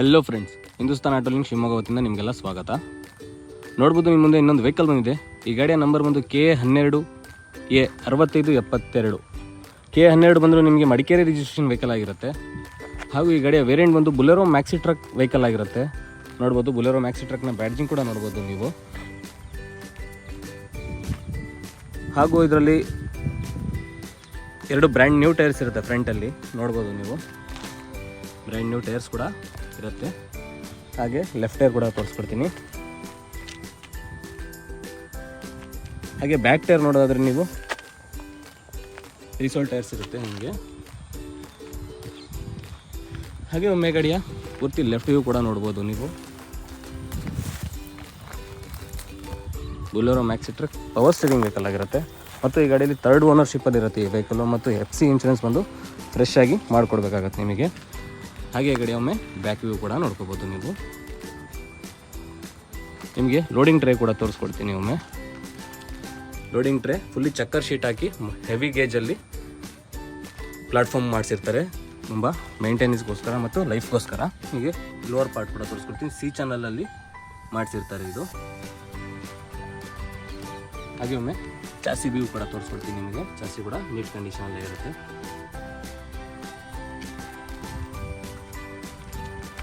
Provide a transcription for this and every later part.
ಎಲ್ಲೋ friends Hindustan ಆಟೋಲಿಂಗ್ ಶಿವಮೊಗ್ಗ ವತಿಯಿಂದ ನಿಮಗೆಲ್ಲ ಸ್ವಾಗತ. ನೋಡ್ಬೋದು ನಿಮ್ಮ ಮುಂದೆ ಇನ್ನೊಂದು ವೆಹಿಕಲ್ ಬಂದಿದೆ. ಈ ಗಾಡಿಯ ನಂಬರ್ ಬಂದು ಕೆ ಹನ್ನೆರಡು ಎ ಅರವತ್ತೈದು, ಎಪ್ಪತ್ತೆರಡು. ಕೆ ಹನ್ನೆರಡು ಬಂದರೂ ನಿಮಗೆ ಮಡಿಕೇರಿ ರಿಜಿಸ್ಟ್ರೇಷನ್ ವೆಹಿಕಲ್ ಆಗಿರುತ್ತೆ. ಹಾಗೂ ಈ ಗಾಡಿಯ ವೇರಿಯಂಟ್ ಬಂದು ಬುಲೆರೋ ಮ್ಯಾಕ್ಸಿ ಟ್ರಕ್ ವೆಹಿಕಲ್ ಆಗಿರುತ್ತೆ. ನೋಡ್ಬೋದು ಬುಲೆರೋ ಮ್ಯಾಕ್ಸಿ ಟ್ರಕ್ನ ಬ್ಯಾಡ್ಜಿಂಗ್ ಕೂಡ ನೋಡ್ಬೋದು ನೀವು. ಹಾಗೂ ಇದರಲ್ಲಿ ಎರಡು ಬ್ರ್ಯಾಂಡ್ ನ್ಯೂ ಟೈರ್ಸ್ ಇರುತ್ತೆ ಫ್ರಂಟಲ್ಲಿ ನೋಡ್ಬೋದು ನೀವು. ಬ್ರ್ಯಾಂಡ್ ನ್ಯೂ ಟೈರ್ಸ್ ಕೂಡ. ಇರುತ್ತೆ. ಹಾಗೆ ಲೆಫ್ಟ್ ಟೈರ್ ಕೂಡ ತೋರಿಸ್ಕೊಡ್ತೀನಿ. ಹಾಗೆ ಬ್ಯಾಕ್ ಟೈರ್ ನೋಡೋದಾದ್ರೆ ನೀವು? ರೀಸೋಲ್ ಟೈರ್ಸ್ ಇರುತ್ತೆ ನಿಮಗೆ. ಹಾಗೆ ಒಮ್ಮೆ ಗಾಡಿಯ ಪೂರ್ತಿ ಲೆಫ್ಟ್ ವ್ಯೂ ಕೂಡ ನೋಡ್ಬೋದು ನೀವು. Bolero maxi truck power steering vehicle ಆಗಿರುತ್ತೆ. ಮತ್ತು ಈ ಗಾಡಿಯಲ್ಲಿ ತರ್ಡ್ ಓನರ್ಶಿಪ್ಪಲ್ಲಿ ಇರುತ್ತೆ ಈ ವೆಹಿಕಲ್ಲು ಮತ್ತು ಎಫ್ ಸಿ ಇನ್ಶೂರೆನ್ಸ್ ಬಂದು ಫ್ರೆಶ್ ಆಗಿ ಮಾಡಿಕೊಡ್ಬೇಕಾಗತ್ತೆ ನಿಮಗೆ. ಹಾಗೆ ಕಡೆ ಒಮ್ಮೆ ಬ್ಯಾಕ್ ವ್ಯೂ ಕೂಡ ನೋಡ್ಕೋಬೋದು ನೀವು. ನಿಮಗೆ ಲೋಡಿಂಗ್ ಟ್ರೇ ಕೂಡ ತೋರಿಸ್ಕೊಡ್ತೀನಿ ಒಮ್ಮೆ. Loading tray fully chequer sheet ಹಾಕಿ ಹೆವಿ ಗೇಜಲ್ಲಿ ಪ್ಲಾಟ್ಫಾರ್ಮ್ ಮಾಡಿಸಿರ್ತಾರೆ. ತುಂಬ ಮೇಂಟೆನೆನ್ಸ್ಗೋಸ್ಕರ ಮತ್ತು ಲೈಫ್ಗೋಸ್ಕರ ನಿಮಗೆ ಲೋವರ್ ಪಾರ್ಟ್ ಕೂಡ ತೋರಿಸ್ಕೊಡ್ತೀನಿ. ಸಿ ಚಾನಲಲ್ಲಿ ಮಾಡಿಸಿರ್ತಾರೆ ಇದು. ಹಾಗೆ ಒಮ್ಮೆ ಚಾಸಿ ವ್ಯೂ ಕೂಡ ತೋರಿಸ್ಕೊಡ್ತೀನಿ ನಿಮಗೆ. ಚಾಸಿ ಕೂಡ ನೀಟ್ ಕಂಡೀಷನಲ್ಲೇ ಇರುತ್ತೆ.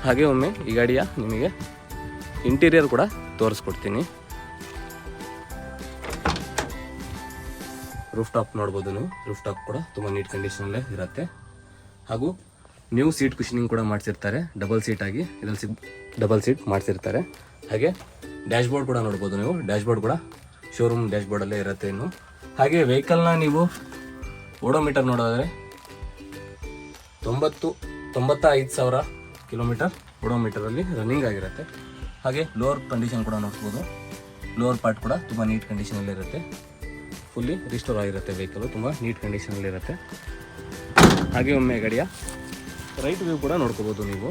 ಹಾಗೆ ಒಮ್ಮೆ ಈ ಗಾಡಿಯ ನಿಮಗೆ ಇಂಟೀರಿಯರ್ ಕೂಡ ತೋರಿಸ್ಕೊಡ್ತೀನಿ. ರೂಫ್ ಟಾಪ್ ನೋಡ್ಬೋದು ನೀವು. ರೂಫ್ ಟಾಪ್ ಕೂಡ ತುಂಬ ನೀಟ್ ಕಂಡೀಷನಲ್ಲೇ ಇರುತ್ತೆ. ಹಾಗೂ ನ್ಯೂ ಸೀಟ್ ಕುಷನಿಂಗ್ ಕೂಡ ಮಾಡಿಸಿರ್ತಾರೆ. ಡಬಲ್ ಸೀಟ್ ಆಗಿ ಇದ್ರಲ್ಲಿ ಸಿಗ್ ಡಬಲ್ ಸೀಟ್ ಮಾಡಿಸಿರ್ತಾರೆ. ಹಾಗೆ ಡ್ಯಾಶ್ ಬೋರ್ಡ್ ಕೂಡ ನೋಡ್ಬೋದು ನೀವು. ಡ್ಯಾಶ್ ಬೋರ್ಡ್ ಕೂಡ ಶೋರೂಮ್ ಡ್ಯಾಶ್ ಬೋರ್ಡಲ್ಲೇ ಇರುತ್ತೆ ಇನ್ನು. ಹಾಗೆ ವೆಹಿಕಲ್ನ ನೀವು ಓಡೋಮೀಟರ್ ನೋಡೋದ್ರೆ ತೊಂಬತ್ತು, ತೊಂಬತ್ತ ಐದು ಸಾವಿರ ಕಿಲೋಮೀಟರ್ ಓಡೋಮೀಟರಲ್ಲಿ ರನ್ನಿಂಗ್ ಆಗಿರುತ್ತೆ. ಹಾಗೆ ಲೋವರ್ ಕಂಡೀಷನ್ ಕೂಡ ನೋಡ್ಬೋದು. ಲೋವರ್ ಪಾರ್ಟ್ ಕೂಡ ತುಂಬ ನೀಟ್ ಕಂಡೀಷನಲ್ಲಿರುತ್ತೆ ಫುಲ್ಲಿ ರಿಸ್ಟೋರ್ ಆಗಿರುತ್ತೆ ವೆಹಿಕಲ್ ತುಂಬ ನೀಟ್ ಕಂಡೀಷನಲ್ಲಿ ಇರುತ್ತೆ. ಹಾಗೆ ಒಮ್ಮೆ ಗಾಡಿಯ ರೈಟ್ ವ್ಯೂ ಕೂಡ ನೋಡ್ಕೋಬೋದು ನೀವು.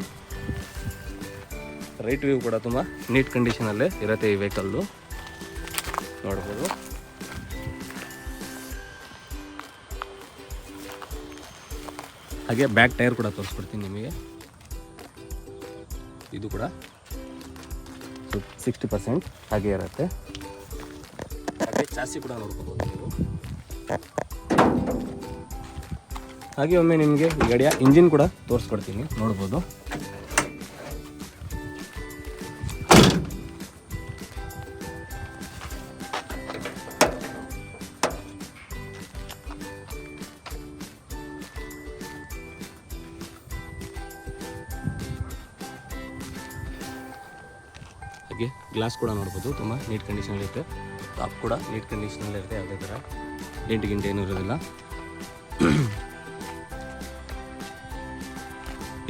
ರೈಟ್ ವ್ಯೂ ಕೂಡ ತುಂಬ ನೀಟ್ ಕಂಡೀಷನಲ್ಲೇ ಇರುತ್ತೆ ಈ ವೆಹಿಕಲ್ಲು ನೋಡ್ಬೋದು. ಹಾಗೆ ಬ್ಯಾಕ್ ಟೈರ್ ಕೂಡ ತೋರಿಸ್ಬಿಡ್ತೀನಿ ನಿಮಗೆ. ಇದು ಕೂಡ ಸಿಕ್ಸ್ಟಿ ಪರ್ಸೆಂಟ್ ಹಾಗೆ ಇರುತ್ತೆ. ಹಾಗೆ ಜಾಸ್ತಿ ಕೂಡ ನೋಡ್ಕೋಬೋದು ನೀವು. ಹಾಗೆ ಒಮ್ಮೆ ನಿಮಗೆ ಗಡಿಯ ಗಾಡಿಯ ಇಂಜಿನ್ ಕೂಡ ತೋರಿಸ್ಕೊಡ್ತೀನಿ. ನೋಡ್ಬೋದು. ಹಾಗೆ ಗ್ಲಾಸ್ ಕೂಡ ನೋಡ್ಬೋದು, ತುಂಬ ನೀಟ್ ಕಂಡೀಷನಲ್ಲಿ ಇರುತ್ತೆ. ಟಾಪ್ ಕೂಡ ನೀಟ್ ಕಂಡೀಷನಲ್ಲಿರುತ್ತೆ ಯಾವುದೇ ಥರ ಡೆಂಟ್ ಗಿಂಟ್ ಏನೂ ಇರೋದಿಲ್ಲ.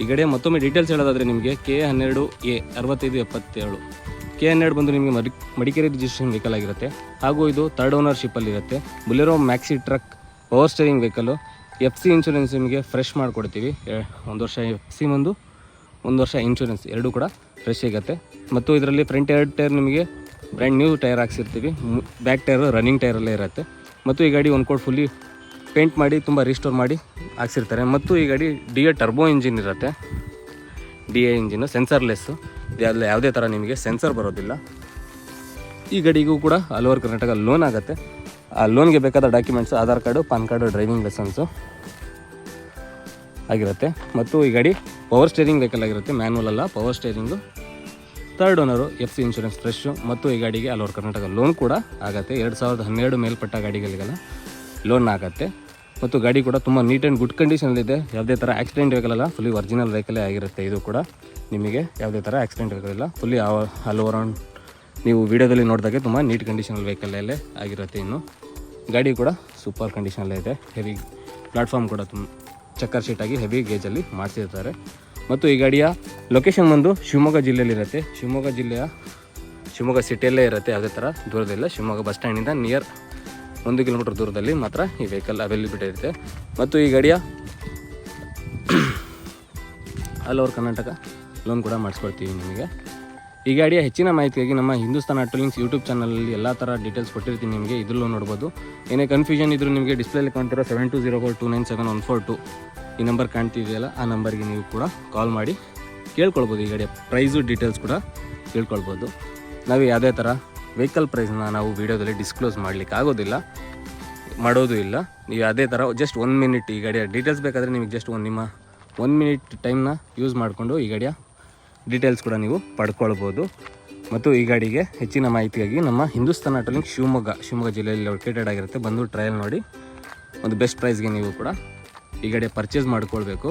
ಈ ಕಡೆ ಮತ್ತೊಮ್ಮೆ ಡೀಟೇಲ್ಸ್ ಹೇಳೋದಾದರೆ ನಿಮಗೆ ಕೆ ಹನ್ನೆರಡು ಎ ಅರವತ್ತೈದು ಎಪ್ಪತ್ತೇಳು. ಕೆ ಹನ್ನೆರಡು ಬಂದು ನಿಮಗೆ ಮಡಿ ಮಡಿಕೇರಿ ರಿಜಿಸ್ಟ್ರೇಷನ್ ವೆಹಿಕಲ್ ಆಗಿರುತ್ತೆ. ಹಾಗೂ ಇದು ತರ್ಡ್ ಓನರ್ಶಿಪ್ಪಲ್ಲಿ ಇರುತ್ತೆ. Bolero maxi truck power steering vehicle F C insurance ನಿಮಗೆ ಫ್ರೆಶ್ ಮಾಡಿಕೊಡ್ತೀವಿ. ಒಂದು ವರ್ಷ ಎಫ್ ಸಿ ಒಂದು ಒಂದು ವರ್ಷ ಇನ್ಶೂರೆನ್ಸ್ ಎರಡೂ ಕೂಡ ಫ್ರೆಶ್ ಆಗುತ್ತೆ. ಮತ್ತು ಇದರಲ್ಲಿ ಫ್ರಂಟ್ ಎರಡು ಟೈರ್ ನಿಮಗೆ ಬ್ರ್ಯಾಂಡ್ ನ್ಯೂ ಟೈರ್ ಹಾಕ್ಸಿರ್ತೀವಿ. ಬ್ಯಾಕ್ ಟೈರ್ ರನ್ನಿಂಗ್ ಟೈರಲ್ಲೇ ಇರುತ್ತೆ. ಮತ್ತು ಈ ಗಾಡಿ ಒಂದು ಕೋಡ್ ಫುಲ್ಲಿ ಪೇಂಟ್ ಮಾಡಿ, ತುಂಬ ರಿಸ್ಟೋರ್ ಮಾಡಿ ಹಾಕ್ಸಿರ್ತಾರೆ. ಮತ್ತು ಈ ಗಾಡಿ ಡಿ ಎ ಟರ್ಬೋ ಇಂಜಿನ್ ಇರುತ್ತೆ. ಡಿ ಎ ಇಂಜಿನ್ ಸೆನ್ಸರ್ಲೆಸ್ಸು ಯಾವುದೇ ಯಾವುದೇ ಥರ ನಿಮಗೆ ಸೆನ್ಸರ್ ಬರೋದಿಲ್ಲ. ಈ ಗಾಡಿಗೂ ಕೂಡ ಆಲ್ ಓವರ್ ಕರ್ನಾಟಕ ಲೋನ್ ಆಗುತ್ತೆ. ಆ ಲೋನ್ಗೆ ಬೇಕಾದ documents Aadhaar card, PAN card driving licence ಆಗಿರುತ್ತೆ. ಮತ್ತು ಈ ಗಾಡಿ ಪವರ್ ಸ್ಟೇರಿಂಗ್ ವೆಹಿಕಲ್ ಆಗಿರುತ್ತೆ. ಮ್ಯಾನ್ಯಲ್ ಅಲ್ಲ power steering third owner F C insurance fresh ಮತ್ತು ಈ ಗಾಡಿಗೆ ಆಲ್ ಓವರ್ ಕರ್ನಾಟಕ ಲೋನ್ ಕೂಡ ಆಗುತ್ತೆ. ಎರಡು ಸಾವಿರದ ಹನ್ನೆರಡು ಮೇಲ್ಪಟ್ಟ ಗಾಡಿಗಳಿಗೆಲ್ಲ ಲೋನ್ ಆಗುತ್ತೆ. ಮತ್ತು ಗಾಡಿ ಕೂಡ ತುಂಬ ನೀಟ್ ಆ್ಯಂಡ್ ಗುಡ್ ಕಂಡೀಷನಲ್ಲಿದೆ ಯಾವುದೇ ಥರ ಆಕ್ಸಿಡೆಂಟ್ ವೆಹಿಕಲ್ ಅಲ್ಲ ಫುಲ್ಲಿ ಒರಿಜಿನಲ್ ವೆಹಿಕಲೇ ಆಗಿರುತ್ತೆ ಇದು ಕೂಡ. ನಿಮಗೆ ಯಾವುದೇ ಥರ ಆಕ್ಸಿಡೆಂಟ್ ವೆಹಿಕಲ್ ಇಲ್ಲ. ಫುಲ್ಲಿ ಆಲ್ ಓವರ್ ನೀವು ವೀಡಿಯೋದಲ್ಲಿ ನೋಡಿದಾಗೆ ತುಂಬ ನೀಟ್ ಕಂಡೀಷನಲ್ ವೆಹಿಕಲಲ್ಲೇ ಆಗಿರುತ್ತೆ ಇನ್ನು. ಗಾಡಿ ಕೂಡ ಸೂಪರ್ ಕಂಡೀಷನಲ್ಲೇ ಇದೆ. ಹೆವಿ ಪ್ಲಾಟ್ಫಾರ್ಮ್ ಕೂಡ ತುಂಬ ಚಕ್ಕರ್ ಶೀಟಾಗಿ ಹೆವಿ ಗೇಜಲ್ಲಿ ಮಾಡಿಸಿರ್ತಾರೆ. ಮತ್ತು ಈ ಗಾಡಿಯ ಲೊಕೇಶನ್ ಬಂದು ಶಿವಮೊಗ್ಗ ಜಿಲ್ಲೆಯಲ್ಲಿರುತ್ತೆ. ಶಿವಮೊಗ್ಗ ಜಿಲ್ಲೆಯ ಶಿವಮೊಗ್ಗ ಸಿಟಿಯಲ್ಲೇ ಇರುತ್ತೆ. ಯಾವುದೇ ಥರ ದೂರದಿಲ್ಲ ಶಿವಮೊಗ್ಗ ಬಸ್ ಸ್ಟ್ಯಾಂಡಿಂದ ನಿಯರ್ ಒಂದು ಕಿಲೋಮೀಟರ್ ದೂರದಲ್ಲಿ ಮಾತ್ರ ಈ ವೆಹಿಕಲ್ ಅವೈಲಬಿಲಿಟಿ ಇರುತ್ತೆ. ಮತ್ತು ಈ ಗಾಡಿಯ ಆಲ್ ಓವರ್ ಕರ್ನಾಟಕ ಲೋನ್ ಕೂಡ ಮಾಡಿಸ್ಕೊಡ್ತೀವಿ ನಿಮಗೆ. ಈ ಗಾಡಿಯ ಹೆಚ್ಚಿನ ಮಾಹಿತಿಗಾಗಿ ನಮ್ಮ ಹಿಂದೂಸ್ತಾನ್ ಆಟೋಲಿಂಕ್ಸ್ ಯೂಟ್ಯೂಬ್ ಚಾನಲಲ್ಲಿ ಎಲ್ಲ ಥರ ಡೀಟೇಲ್ಸ್ ಕೊಟ್ಟಿರ್ತೀನಿ ನಿಮಗೆ, ಇದರಲ್ಲೂ ನೋಡ್ಬೋದು. ಏನೇ ಕನ್ಫ್ಯೂಷನ್ ಇದ್ದರೂ ನಿಮಗೆ ಡಿಸ್ಪ್ಲೇಲಿ ಕಾಣ್ತಿರೋ seven two zero four two nine seven one four two ಈ ನಂಬರ್ ಕಾಣ್ತಿದೆಯಲ್ಲ, ಆ ನಂಬರ್ಗೆ ನೀವು ಕೂಡ ಕಾಲ್ ಮಾಡಿ ಕೇಳ್ಕೊಳ್ಬೋದು. ಈ ಗಾಡಿಯ ಪ್ರೈಸು ಡೀಟೇಲ್ಸ್ ಕೂಡ ಕೇಳ್ಕೊಳ್ಬೋದು. ನಾವು ಯಾವುದೇ ಥರ ವೆಹಿಕಲ್ ಪ್ರೈಸ್ನ ನಾವು ವೀಡಿಯೋದಲ್ಲಿ ಡಿಸ್ಕ್ಲೋಸ್ ಮಾಡಲಿಕ್ಕೆ ಆಗೋದಿಲ್ಲ, ಮಾಡೋದು ಇಲ್ಲ. ನೀವು ಅದೇ ಥರ ಜಸ್ಟ್ ಒನ್ ಮಿನಿಟ್ ಈ ಗಾಡಿಯ ಡೀಟೇಲ್ಸ್ ಬೇಕಾದರೆ ನಿಮಗೆ ಜಸ್ಟ್ ಒಂದು ನಿಮ್ಮ ಒನ್ ಮಿನಿಟ್ ಟೈಮ್ನ ಯೂಸ್ ಮಾಡಿಕೊಂಡು ಈ ಗಾಡಿಯ ಡೀಟೇಲ್ಸ್ ಕೂಡ ನೀವು ಪಡ್ಕೊಳ್ಬೋದು. ಮತ್ತು ಈ ಗಾಡಿಗೆ ಹೆಚ್ಚಿನ ಮಾಹಿತಿಯಾಗಿ ನಮ್ಮ ಹಿಂದೂಸ್ತಾನ್ ಟ್ರಲಿಂಗ್ ಶಿವಮೊಗ್ಗ ಶಿವಮೊಗ್ಗ ಜಿಲ್ಲೆಯಲ್ಲಿ ಲೊಕೇಟೆಡ್ ಆಗಿರುತ್ತೆ. ಬಂದು ಟ್ರಯಲ್ ನೋಡಿ. ಒಂದು ಬೆಸ್ಟ್ ಪ್ರೈಸ್ಗೆ ನೀವು ಕೂಡ ಈ ಗಾಡಿ ಪರ್ಚೇಸ್ ಮಾಡ್ಕೊಳ್ಬೇಕು.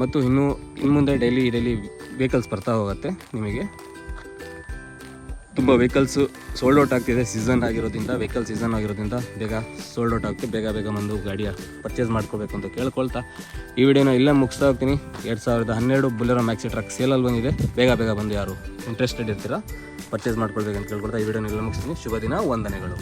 ಮತ್ತು ಇನ್ನು ಇನ್ನು ಮುಂದೆ ಡೈಲಿ ಡೈಲಿ ವೆಹಿಕಲ್ಸ್ ಬರ್ತಾ ಹೋಗುತ್ತೆ ನಿಮಗೆ. ತುಂಬ ವೆಹಿಕಲ್ಸು ಸೋಲ್ಡ್ ಔಟ್ ಆಗ್ತಿದೆ. ಸೀಸನ್ ಆಗಿರೋದ್ರಿಂದ ವೆಹಿಕಲ್ ಸೀಸನ್ ಆಗಿರೋದ್ರಿಂದ ಬೇಗ ಸೋಲ್ಡ್ ಔಟ್ ಆಗ್ತಿದೆ ಬೇಗ ಬೇಗ ಬಂದು ಗಾಡಿಯ ಪರ್ಚೇಸ್ ಮಾಡ್ಕೋಬೇಕು ಅಂತ ಕೇಳ್ಕೊಳ್ತಾ ಈ ವಿಡಿಯೋನ ಇಲ್ಲೇ ಮುಗಿಸ್ತಾ ಹೋಗ್ತೀನಿ. ಎರಡು ಸಾವಿರದ ಹನ್ನೆರಡು ಬುಲೆರೋ ಮ್ಯಾಕ್ಸಿ ಟ್ರಕ್ ಸೇಲಲ್ಲಿ ಬಂದಿದೆ. ಬೇಗ ಬೇಗ ಬಂದು ಯಾರು ಇಂಟ್ರೆಸ್ಟೆಡ್ ಇರ್ತೀರಾ ಪರ್ಚೇಸ್ ಮಾಡ್ಕೊಳ್ಬೇಕಂತ ಕೇಳ್ಕೊಳ್ತಾ ಈ ವಿಡಿಯೋನ ಇಲ್ಲೇ ಮುಗಿಸ್ತೀನಿ. ಶುಭ ದಿನ, ವಂದನೆಗಳು.